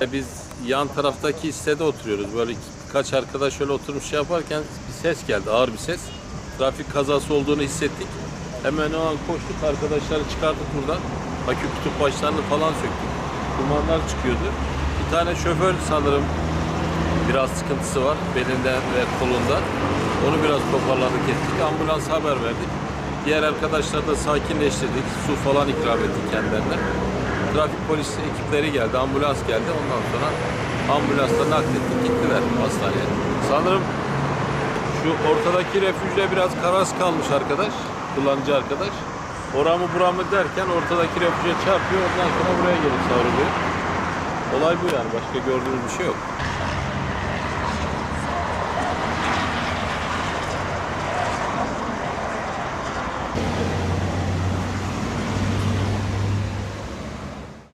E, biz yan taraftaki hissede oturuyoruz. Böyle kaç arkadaş şöyle oturmuş şey yaparken bir ses geldi, ağır bir ses. Trafik kazası olduğunu hissettik. Hemen o an koştuk, arkadaşları çıkardık buradan. Akü kutup başlarını falan söktük. Dumanlar çıkıyordu. Bir tane şoför sanırım biraz sıkıntısı var belinde ve kolunda. Onu biraz toparladık ettik. Ambulans haber verdik. Diğer arkadaşları da sakinleştirdik. Su falan ikram ettik kendilerine. Trafik polis ekipleri geldi, ambulans geldi. Ondan sonra ambulansla naklettik, gittiler hastaneye. Sanırım şu ortadaki refüjde biraz karas kalmış arkadaş, kullanıcı arkadaş. Oramı buramı derken ortadaki refüje çarpıyor, ondan sonra buraya gelip savruluyor. Olay bu yani, başka gördüğümüz bir şey yok.